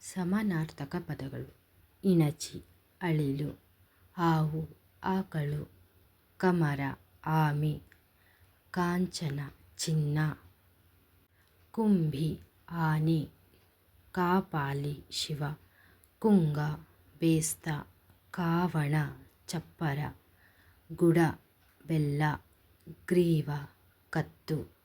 ಸಮಾನಾರ್ಥಕ ಪದಗಳು. ಇಣಚಿ, ಅಳಿಲು ಹಾವು ಆಕಳು, ಕಮರ, ಆಮೆ, ಕಾಂಚನ, ಚಿನ್ನ, ಕುಂಭಿ, ಆನೆ, ಕಾಪಾಲಿ, ಶಿವ, ಕುಂಗ, ಬೇಸ್ತ, ಕಾವಣ, ಚಪ್ಪರ, ಗುಡ, ಬೆಲ್ಲ, ಗ್ರೀವ, ಕತ್ತು.